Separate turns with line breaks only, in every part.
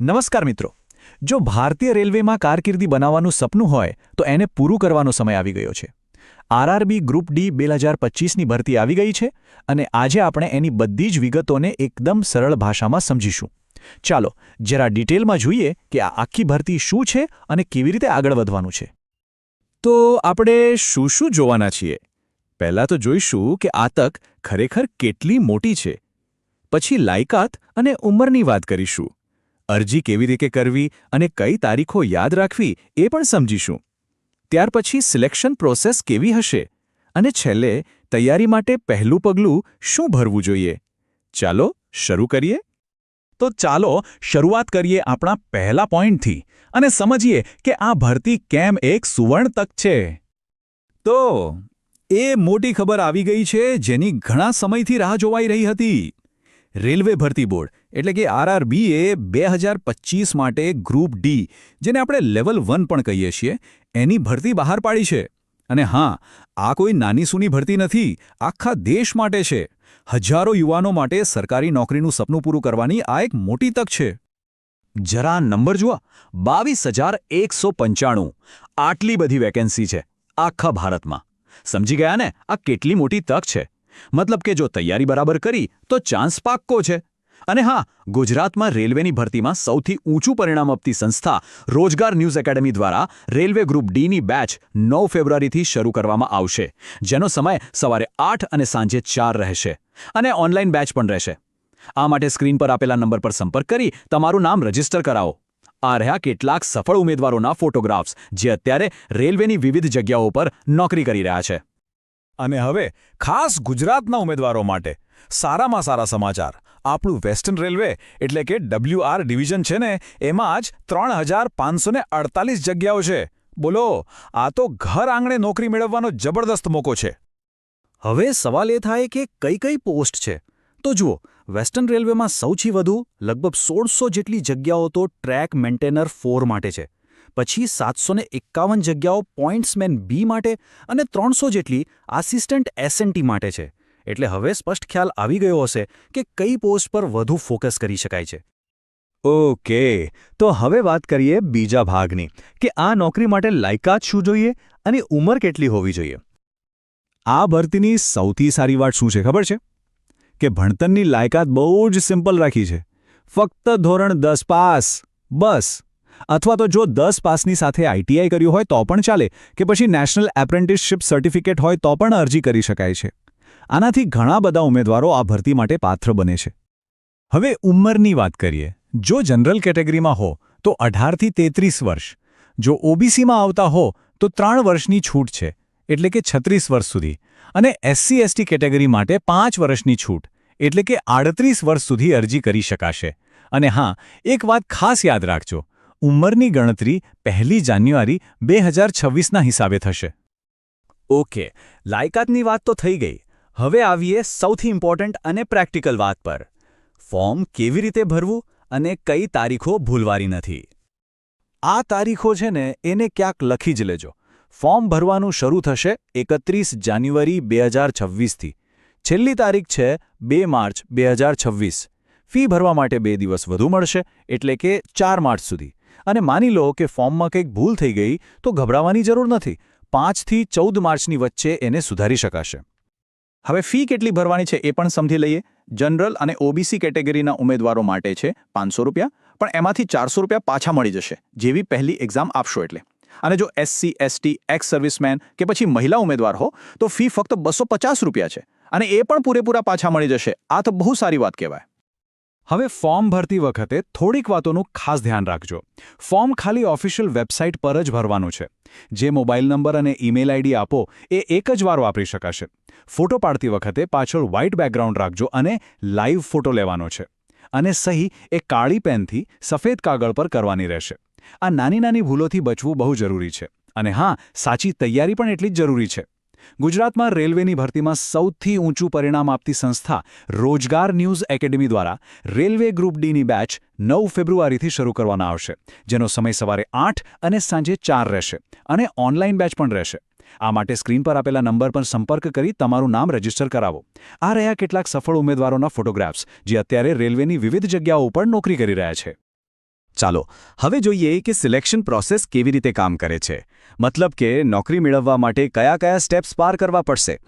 નમસ્કાર મિત્રો. જો ભારતીય રેલવેમાં કારકિર્દી બનાવવાનું સપનું હોય, તો એને પૂરું કરવાનો સમય આવી ગયો છે. આરઆરબી ગ્રુપ ડી બે હજાર પચીસની ભરતી આવી ગઈ છે અને આજે આપણે એની બધી જ વિગતોને એકદમ સરળ ભાષામાં સમજીશું. ચાલો, જરા ડિટેલમાં જોઈએ કે આ આખી ભરતી શું છે અને કેવી રીતે આગળ વધવાનું છે. તો આપણે શું શું જોવાના છીએ? પહેલાં તો જોઈશું કે આ તક ખરેખર કેટલી મોટી છે. પછી લાયકાત અને ઉંમરની વાત કરીશું. અરજી કેવી રીતે કરવી અને કઈ તારીખો યાદ રાખવી એ પણ સમજીશું. ત્યાર પછી સિલેક્શન પ્રોસેસ કેવી હશે અને છેલ્લે તૈયારી માટે પહેલું પગલું શું ભરવું જોઈએ? ચાલો શરૂ કરીએ. તો ચાલો શરૂઆત કરીએ આપણા પહેલા પોઈન્ટથી અને સમજીએ કે આ ભરતી કેમ એક સુવર્ણ તક છે. તો, એ મોટી ખબર આવી ગઈ છે જેની ઘણા સમયથી રાહ જોવાઈ રહી હતી. રેલવે ભરતી બોર્ડ, એટલે કે આરઆરબીએ બે હજાર પચીસ માટે ગ્રુપ ડી, જેને આપણે લેવલ વન પણ કહીએ છીએ, એની ભરતી બહાર પાડી છે. અને હા, આ કોઈ નાની સૂની ભરતી નથી, આખા દેશ માટે છે. હજારો યુવાનો માટે સરકારી નોકરીનું સપનું પૂરું કરવાની આ એક મોટી તક છે. જરા નંબર જુઓ, બાવીસ હજાર એકસો પંચાણું, આટલી બધી વેકેન્સી છે, આખા ભારતમાં. સમજી ગયા ને, આ કેટલી મોટી તક છે. મતલબ કે જો તૈયારી બરાબર કરી, તો ચાન્સ પાક્કો છે. અને હા, ગુજરાતમાં રેલવેની ભરતીમાં સૌથી ઊંચું પરિણામ આપતી સંસ્થા રોજગાર ન્યૂઝ એકેડમી દ્વારા રેલવે ગ્રુપ ડીની બેચ નવ ફેબ્રુઆરીથી શરૂ કરવામાં આવશે, જેનો સમય સવારે આઠ અને સાંજે ચાર રહેશે. અને ઓનલાઈન બેચ પણ રહેશે. આ માટે સ્ક્રીન પર આપેલા નંબર પર સંપર્ક કરી તમારું નામ રજિસ્ટર કરાવો. આ રહ્યા કેટલાક સફળ ઉમેદવારોના ફોટોગ્રાફ્સ, જે અત્યારે રેલવેની વિવિધ જગ્યાઓ પર નોકરી કરી રહ્યા છે. અને હવે ખાસ ગુજરાતના ઉમેદવારો માટે સારામાં સારા સમાચાર. આપણું વેસ્ટર્ન રેલવે એટલે કે ડબલ્યુઆર ડિવિઝન છે ને, એમાં જ ત્રણ હજાર પાંચસોને અડતાલીસ જગ્યાઓ છે. બોલો, આ તો ઘર આંગણે નોકરી મેળવવાનો જબરદસ્ત મોકો છે. હવે સવાલ એ થાય કે કઈ કઈ પોસ્ટ છે? તો જુઓ, વેસ્ટર્ન રેલવેમાં સૌથી વધુ લગભગ સોળસો જેટલી જગ્યાઓ તો ટ્રેક મેન્ટેનર ફોર માટે છે. પછી સાતસો એકાવન જગ્યાઓ પોઈન્ટ્સમેન બી માટે અને ત્રણસો જેટલી આસિસ્ટન્ટ એસએનટી માટે છે. એટલે હવે સ્પષ્ટ ખ્યાલ આવી ગયો હશે કે કઈ પોસ્ટ પર વધુ ફોકસ કરી શકાય છે. ઓકે, તો હવે વાત કરીએ બીજા ભાગની, કે આ નોકરી માટે લાયકાત શું જોઈએ અને ઉંમર કેટલી હોવી જોઈએ? આ ભરતીની સૌથી સારી વાત શું છે, ખબર છે? કે ભણતરની લાયકાત બહુ જ સિમ્પલ રાખી છે. ફક્ત ધોરણ દસ પાસ, બસ. અથવા તો જો દસ પાસની સાથે આઈટીઆઈ કર્યું હોય તો પણ ચાલે, કે પછી નેશનલ એપ્રેન્ટિસશીપ સર્ટિફિકેટ હોય તો પણ અરજી કરી શકાય છે. આનાથી ઘણા બધા ઉમેદવારો આ ભરતી માટે પાત્ર બને છે. હવે ઉંમરની વાત કરીએ. જો જનરલ કેટેગરીમાં હો, તો અઢારથી તેત્રીસ વર્ષ. જો ઓબીસીમાં આવતા હો, તો ત્રણ વર્ષની છૂટ છે, એટલે કે છત્રીસ વર્ષ સુધી. અને એસસી, એસટી કેટેગરી માટે પાંચ વર્ષની છૂટ, એટલે કે આડત્રીસ વર્ષ સુધી અરજી કરી શકાશે. અને હા, એક વાત ખાસ યાદ રાખજો. ઉંમરની ગણતરી પહેલી જાન્યુઆરી બે હજાર છવ્વીસના હિસાબે થશે. ઓકે, લાયકાતની વાત તો થઈ ગઈ. હવે આવીએ સૌથી ઇમ્પોર્ટન્ટ અને પ્રેક્ટિકલ વાત પર. ફોર્મ કેવી રીતે ભરવું અને કઈ તારીખો ભૂલવારી નથી. આ તારીખો છે ને, એને ક્યાંક લખી જ લેજો. ફોર્મ ભરવાનું શરૂ થશે એકત્રીસ જાન્યુઆરી બે હજાર છવ્વીસથી. છેલ્લી તારીખ છે બે માર્ચ બે હજાર છવ્વીસ. ફી ભરવા માટે બે દિવસ વધુ મળશે, એટલે કે ચાર માર્ચ સુધી. અને માની લો કે ફોર્મમાં કંઈક ભૂલ થઈ ગઈ, તો ગભરાવાની જરૂર નથી. પાંચથી ચૌદ માર્ચની વચ્ચે એને સુધારી શકાશે. હવે ફી કેટલી ભરવાની છે એ પણ સમજી લઈએ. જનરલ અને ઓબીસી કેટેગરીના ઉમેદવારો માટે છે પાંચસો રૂપિયા, પણ એમાંથી ચારસો રૂપિયા પાછા મળી જશે, જેવી પહેલી એક્ઝામ આપશો એટલે. અને જો એસસી, એસટી એક્સ સર્વિસમેન કે પછી મહિલા ઉમેદવાર હો, તો ફી ફક્ત બસો રૂપિયા છે. અને એ પણ પૂરેપૂરા પાછા મળી જશે. આ તો બહુ સારી વાત કહેવાય. હવે ફોર્મ ભરતી વખતે થોડીક વાતોનું ખાસ ધ્યાન રાખજો. ફોર્મ ખાલી ઓફિશિયલ વેબસાઇટ પર જ ભરવાનું છે. જે મોબાઈલ નંબર અને ઈમેલ આઈડી આપો, એ એક જ વાર વાપરી શકાશે. ફોટો પાડતી વખતે પાછળ વ્હાઇટ બેકગ્રાઉન્ડ રાખજો અને લાઈવ ફોટો લેવાનો છે. અને સહી એ કાળી પેનથી સફેદ કાગળ પર કરવાની રહેશે. આ નાની નાની ભૂલોથી બચવું બહુ જરૂરી છે. અને હા, સાચી તૈયારી પણ એટલી જ જરૂરી છે. ગુજરાતમાં રેલવેની ભરતીમાં સૌથી ઊંચું પરિણામ આપતી સંસ્થા રોજગાર ન્યૂઝ એકેડમી દ્વારા રેલવે ગ્રુપ ડીની બેચ નવ ફેબ્રુઆરીથી શરૂ કરવામાં આવશે, જેનો સમય સવારે આઠ અને સાંજે ચાર રહેશે અને ઓનલાઈન બેચ પણ રહેશે. આ માટે સ્ક્રીન પર આપેલા નંબર પર સંપર્ક કરી તમારું નામ રજિસ્ટર કરાવો. આ રહ્યા કેટલાક સફળ ઉમેદવારોના ફોટોગ્રાફ્સ, જે અત્યારે રેલવેની વિવિધ જગ્યાઓ પર નોકરી કરી રહ્યા છે.
ચાલો, હવે જોઈએ કે સિલેક્શન પ્રોસેસ કેવી રીતે કામ કરે છે. મતલબ કે નોકરી મેળવવા માટે કયા કયા સ્ટેપ્સ પાર કરવા પડશે.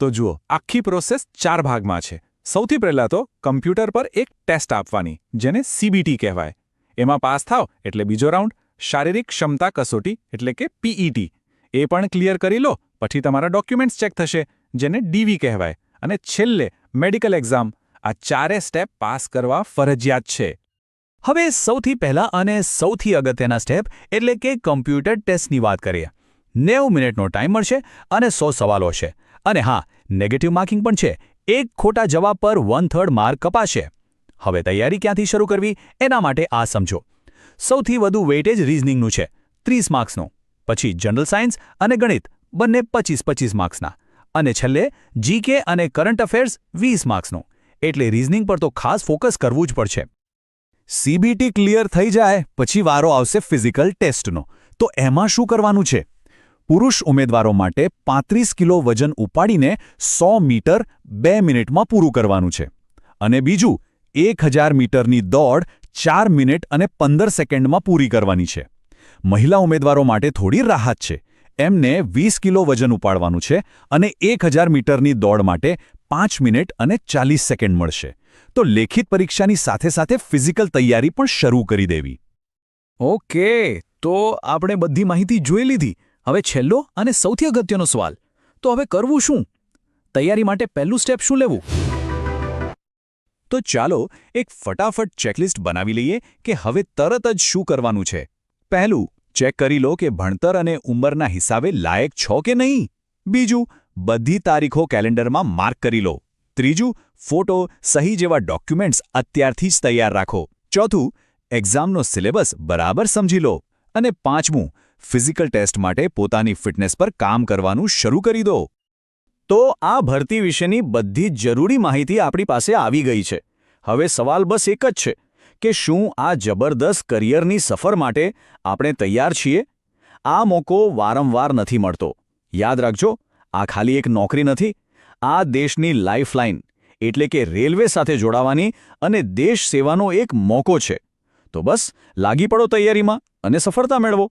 તો જુઓ, આખી પ્રોસેસ ચાર ભાગમાં છે. સૌથી પહેલાં તો કમ્પ્યુટર પર એક ટેસ્ટ આપવાની, જેને સીબીટી કહેવાય. એમાં પાસ થાવ એટલે બીજો રાઉન્ડ શારીરિક ક્ષમતા કસોટી, એટલે કે પીઈટી એ પણ ક્લિયર કરી લો, પછી તમારા ડોક્યુમેન્ટ્સ ચેક થશે, જેને ડીવી કહેવાય. અને છેલ્લે મેડિકલ એક્ઝામ આ ચારે સ્ટેપ પાસ કરવા ફરજિયાત છે.
હવે સૌથી પહેલા અને સૌથી અગત્યના સ્ટેપ એટલે કે કમ્પ્યુટર ટેસ્ટની વાત કરીએ. નેવું મિનિટનો ટાઈમ મળશે અને સો સવાલો હશે અને હા નેગેટિવ માર્કિંગ પણ છે. એક ખોટા જવાબ પર વન થર્ડ માર્ક કપાશે. હવે તૈયારી ક્યાંથી શરૂ કરવી? એના માટે આ સમજો. સૌથી વધુ વેઇટેજ રિઝનિંગનું છે. ત્રીસ માર્ક્સનું પછી જનરલ સાયન્સ અને ગણિત. બંને પચીસ પચીસ માર્ક્સના અને છેલ્લે જીકે અને કરંટ અફેર્સ વીસ માર્ક્સનું એટલે રિઝનિંગ પર તો ખાસ ફોકસ કરવું જ પડશે.
સીબીટી ક્લિયર થઈ જાય, પછી વારો આવશે ફિઝિકલ ટેસ્ટનો તો એમાં શું કરવાનું છે? પુરુષ ઉમેદવારો માટે પાંત્રીસ કિલો વજન ઉપાડીને સો મીટર બે મિનિટમાં પૂરું કરવાનું છે. અને બીજું, એક હજાર મીટરની દોડ ચાર મિનિટ અને પંદર સેકન્ડમાં પૂરી કરવાની છે. મહિલા ઉમેદવારો માટે થોડી રાહત છે. એમને વીસ કિલો વજન ઉપાડવાનું છે અને એક હજાર મીટરની દોડ માટે પાંચ મિનિટ અને ચાલીસ સેકન્ડ મળશે. તો લેખિત પરીક્ષાની સાથે સાથે ફિઝિકલ તૈયારી પણ શરૂ કરી દેવી.
ઓકે, તો આપણે બધી માહિતી જોઈ લીધી. હવે છેલ્લો અને સૌથી અગત્યનો સવાલ. તો હવે કરવું શું? તૈયારી માટે પહેલું સ્ટેપ શું લેવું?
તો ચાલો એક ફટાફટ ચેકલિસ્ટ બનાવી લઈએ કે હવે તરત જ શું કરવાનું છે. પહેલું, ચેક કરી લો કે ભણતર અને ઉંમરના હિસાબે લાયક છો કે નહીં. બીજું, બધી તારીખો કેલેન્ડરમાં માર્ક કરી લો. ત્રીજું, ફોટો સહી જેવા ડોક્યુમેન્ટ્સ અત્યારથી જ તૈયાર રાખો. ચોથું, એક્ઝામનો સિલેબસ બરાબર સમજી લો. અને પાંચમું, ફિઝિકલ ટેસ્ટ માટે પોતાની ફિટનેસ પર કામ કરવાનું શરૂ કરી દો.
તો આ ભરતી વિશેની બધી જ જરૂરી માહિતી આપણી પાસે આવી ગઈ છે. હવે સવાલ બસ એક જ છે, કે શું આ જબરદસ્ત કરિયરની સફર માટે આપણે તૈયાર છીએ? આ મોકો વારંવાર નથી મળતો. યાદ રાખજો, આ ખાલી એક નોકરી નથી આ દેશની લાઇફલાઇન એટલે કે રેલવે સાથે જોડાવાની અને દેશ સેવાનો એક મોકો છે. તો બસ, લાગી પડો તૈયારીમાં અને સફળતા મેળવો.